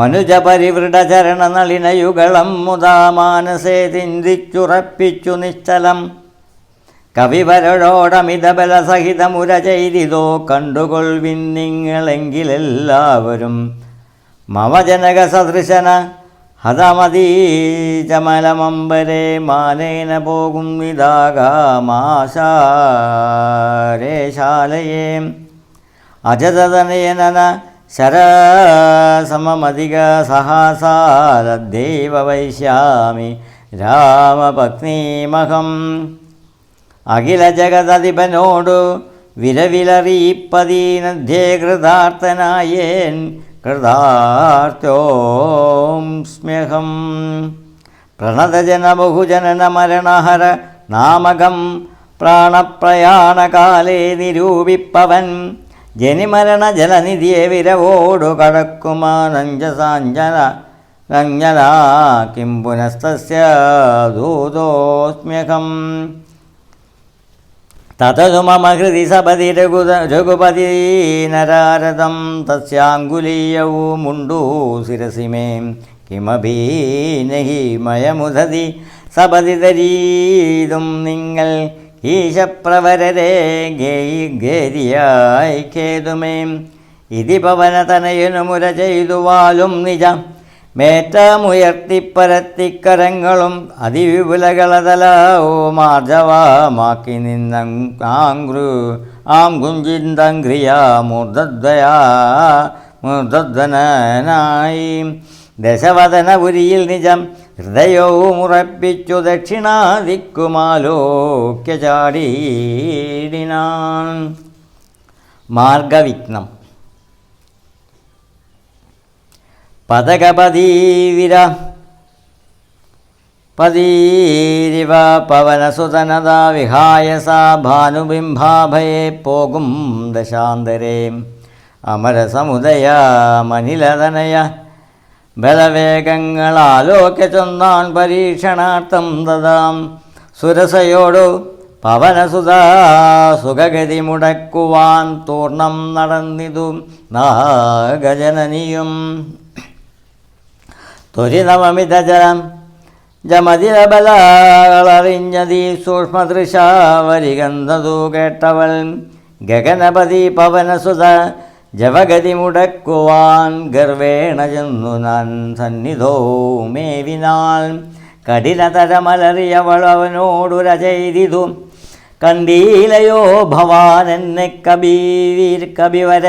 മനുജപരിവൃഢചരണ നളിനയുഗളം മുതാ മാനസേ ചിന്തിച്ചുറപ്പിച്ചു നിശ്ചലം. കവിവരടോടമിതബല സഹിതമുര ചെയ്തിതോ കണ്ടുകൊൾവിൻ നിങ്ങളെങ്കിലെല്ലാവരും. മവജനക സദൃശന ഹതമതീചമലമമ്പരെ മാനേന പോകും ഇതാകാമാശാരേശാലയേ അജതനയനന ശരസമമധിക സഹസാലദ്ദൈവ വൈശ്യാമി രാമപത്നീമഹം. അഖില ജഗതധിപനോടു വിരവിലറിയിപ്പതീനധ്യേ കൃതാർത്ഥനായേൻ കൃതാർത്ഥോംസ്മ്യഹം പ്രണതജന ബഹുജനന മരണഹര നാമകം പ്രാണപ്രയാണകാലേ നിരൂപിപ്പവൻ ജനിമരണ ജലനിധിയെ വിരവോടു കടക്കുമാനഞ്ജസാഞ്ജന രഞ്ജന കിം പുനസ്തസ്യ ദൂതോസ്മ്യഹം തതതു മമ ഹൃദി സപതി രഘുത രഘുപതി നരാരഥം തസ്യാങ്കുലീയവുമുണ്ടു ശിരസി മേ. കിമപി നഹി മയമുദതി സപതി തരീതും നിങ്ങൾ ഈശപ്രവരരെ ഗേരിയായി കേതുമേ. ഇതി പവനതനയനു മുര ചെയ്തു വാലും നിജ. മേറ്റമുയർത്തിപ്പരത്തിക്കരങ്ങളും ഓ മാർജവമാക്കി നിന്നാങ്കൃ ആം കുഞ്ചിന്തങ്ക്രിയ മൂർധദ്വയാ ദശവദന ഉരിയിൽ നിജം. ഹൃദയവും ഉറപ്പിച്ചു ദക്ഷിണാദിക്കുമാലോക്യ ചാടീടിനാൻ മാർഗവിഘ്നം. പതകപതീവിര. പതീരിവ പവനസുതനതാ വിഹായ സാ ഭാനുബിംബാഭയെ പോകും ദശാന്തരേ. അമരസമുദയ മനിലതനയ. ബലവേഗങ്ങളാലോക്യ ചൊന്നാൻ പരീക്ഷണാർത്ഥം ദദാം സുരസയോടു പവനസുതാ സുഖഗതി മുടക്കുവാൻ തൂർണം നടന്നിതു നാഗജനനിയും. ത്വരിതമമിതജലം ജമതിരബലറിഞ്ഞതീ സൂക്ഷ്മദൃശാവരികന്നതു കേട്ടവൾ ഗഗനപതി പവനസുത ജവഗതി മുടക്കുവാൻ ഗർവേണ ചെന്നു നാൻ സന്നിധോ മേവിനാൾ കഠിനതരമലറിയവൾ അവനോടുര ചെയ്തിതു കണ്ടീലയോ ഭവാൻ എന്നെ കബീവീർ കബിവര.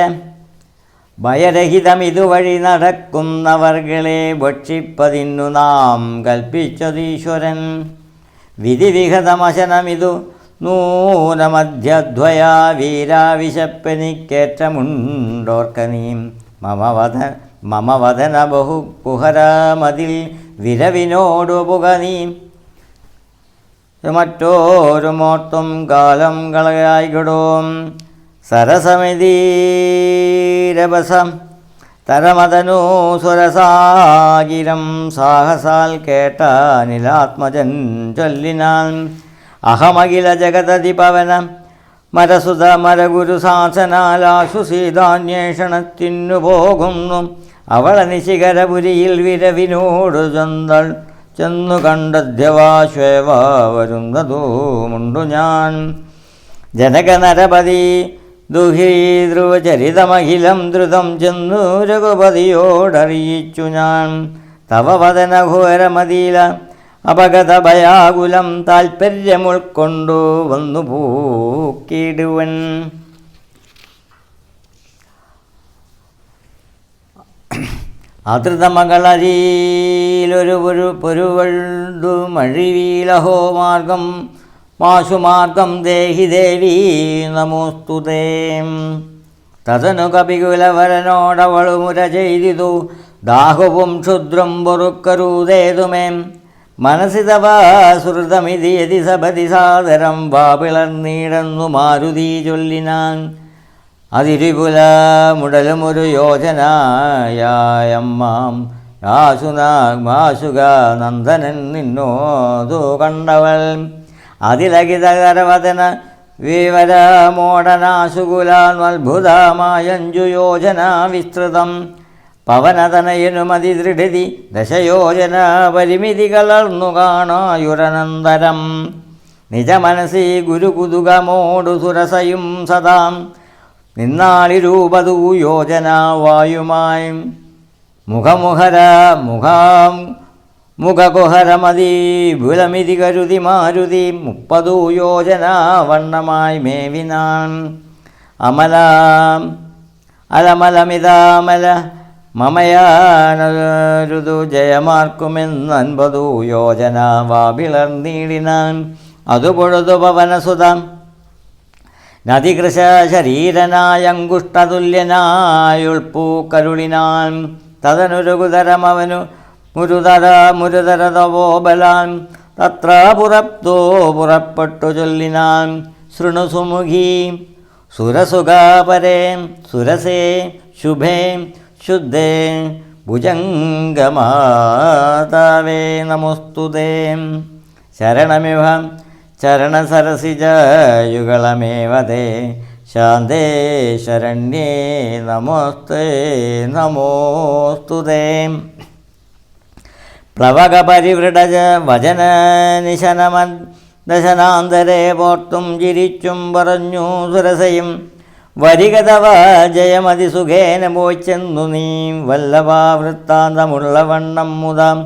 ഭയരഹിതമിതുവഴി നടക്കുന്നവർകളെ ഭക്ഷിപ്പതിന്നു നാം കൽപ്പിച്ചതീശ്വരൻ. വിധിവിഹതമശനമിതു. നൂനമധ്യദ്വയ വീരാവിശപ്പനിക്കേറ്റമുണ്ടോർക്കനീം മമ വധ മമ വദന ബഹു കുഹരാമതിൽ വിരവിനോടു മറ്റോരു മോർത്തും കാലം കളയായിടോം സരസമിതീരവസം. തരമതനു സുരസാഗിരം സാഹസാൽ കേട്ട നിലാത്മജൻ ചൊല്ലിനാൻ. അഹമഖില ജഗതതി മരസുധ മരഗുരു ശാസനാലാശു സീതാന്വേഷണത്തിനു പോകുന്നു. അവളെ നിശികരപുരിയിൽ വിരവിനോട് ചെന്നൾ ചെന്നു കണ്ടധ്യവാശ്വേവ വരുന്നതുമുണ്ടു ഞാൻ. ജനകനരപതി ദുഹീദ്രുവചരിതമഖിലം ധ്രുതം ചെന്നു രഘുപതിയോടറിയിച്ചു ഞാൻ. തവ വദന ഘോരമതിയില അപഗത ഉൾക്കൊണ്ടു വന്നു പൂക്കിടുവൻ. ആതൃതമകളരിയിലൊരു ഒരു പൊരുവഴുതു മഴിവീലഹോ മാർഗം മാശുമാർഗം ദേഹി ദേവി നമോസ്തുതേ തതനു കപികുലവരനോടവളുമുര ചെയ്തിതു. ദാഹവും ക്ഷുദ്രം പൊറുക്കരുതേതുമേ മനസ്സി തവാസുതമിതി യതി സപതി സാദരം വാപിളർന്നീടന്നു മാരുതി ചൊല്ലിനാൻ. അതിരിപുല മുടലുമൊരു യാസുനാസുക നന്ദനൻ നിന്നോതു കണ്ടവൾ. വിവരമോടനാശുകുലാൻ അത്ഭുതമായഞ്ചു യോജന വിസ്തൃതം പവനതനയനുമതിദൃഢതി ദശയോജന പരിമിതി കലർന്നു കാണായുരനന്തരം. നിജമനസി ഗുരുകുതുകമോടു സുരസയും സദാം. നിന്നാളി രൂപതൂ യോജന വായുമായി. മുഖമുഖര മുഖാം മുഖകുഹരമതി ബുലമിതി കരുതി മാരുതി മുപ്പതു യോജന വണ്ണമായി മേവിനാൻ. അമല അലമലമിതാമല മമയാനരുതു ജയമാർക്കുമെന്നൻപതു യോജന വാപിളർന്നീടിനാൻ നീടിനാൻ. അതുപൊഴുതു പവനസുതം നദികൃശ ശരീരനായങ്കുഷ്ടതുല്യനായുൾപ്പൂക്കരുളിനാൻ തദനുരുകുതരമവനു മുരുതര മുരുതരതവോ ബലാൻ. തത്ര പുറത്തോ പുറപ്പെട്ടു ചൊല്ലിനാൻ. ശൃണുസുമുഖി സുരസുഖാപരേ. സുരസേ. ശുഭേ. ശുദ്ധേ ഭുജംഗമാതാവേ നമോസ്തുതേ ശരണമിവ ചരണസരസിജയുഗളമേവതേ ശാന്തേ ശരണ്യേ നമോസ്തേ നമോസ്തുതേ പ്ലവകപരിവൃടജ വചന നിശനമ ദശനാന്തരെ പോർത്തും ചിരിച്ചും പറഞ്ഞു സുരസയും വരികതവ ജയമതി സുഖേന പോയിച്ചെന്നു നീ വല്ലവാ വല്ലഭാവൃത്താന്തമുള്ള വണ്ണം മുതാം.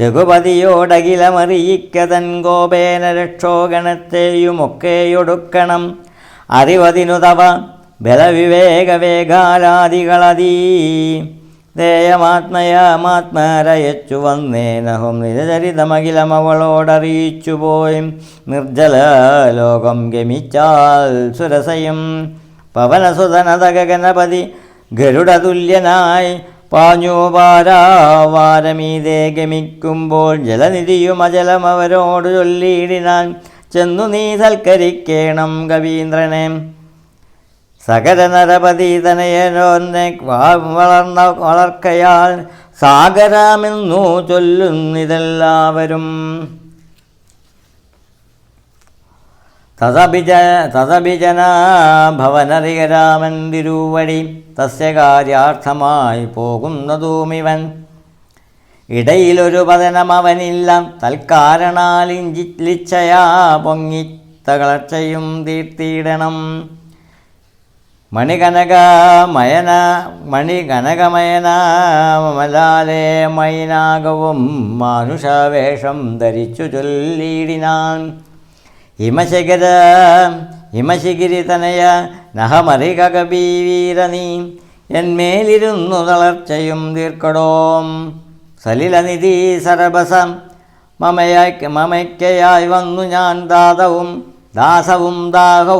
രഘുപതിയോടകിലമറിയിക്കതൻ ഗോപേന രക്ഷോഗണത്തെയുമൊക്കെയൊടുക്കണം. അറിവതിനു തവ ബലവിവേകവേഗാലാദികളതീ ദേയമാത്മയാമാത്മാരയച്ചു വന്നേനഹം നിരചരിതമഖിലമവളോടറിയിച്ചു പോയി നിർജല ലോകം ഗമിച്ചാൽ സുരസയും. പവനസുതനത ഗഗനപതി ഗരുഡതുല്യനായി പാഞ്ഞു പാരാവാരമീതേ ഗമിക്കുമ്പോൾ ജലനിധിയും അജലം അവരോട് ചൊല്ലിയിടിനാൻ ചെന്നു നീ സൽക്കരിക്കേണം കവീന്ദ്രനെ തനയനോന്നെ വളർന്ന വളർക്കയാൽ സാഗരമെന്നു ചൊല്ലുന്നിതെല്ലാവരും. തഥഭിജ തഥഭിജന ഭവനറികരാമൻ തിരുവടി. തസ്യ കാര്യാർത്ഥമായി പോകുന്നതുമിവൻ. ഇടയിലൊരു പതനം അവനില്ല തൽക്കാരണാലിഞ്ചിലിച്ചയാ പൊങ്ങി തകളർച്ചയും തീർത്തിയിടണം മണികനകമയന മണികനകമയന മലാലേ മൈനാകവും മാനുഷവേഷം ധരിച്ചു ചൊല്ലിയിടിനാൻ ഹിമശിഖര ഹിമശിഖിരി തനയ നഹമറികകബീവീരനീ എന്മേലിരുന്നു തളർച്ചയും തീർക്കടോം സലിലനിധി സരബസം മമയ മമയ്ക്കയായി വന്നു ഞാൻ ദാതവും ദാസവും ദാഹവും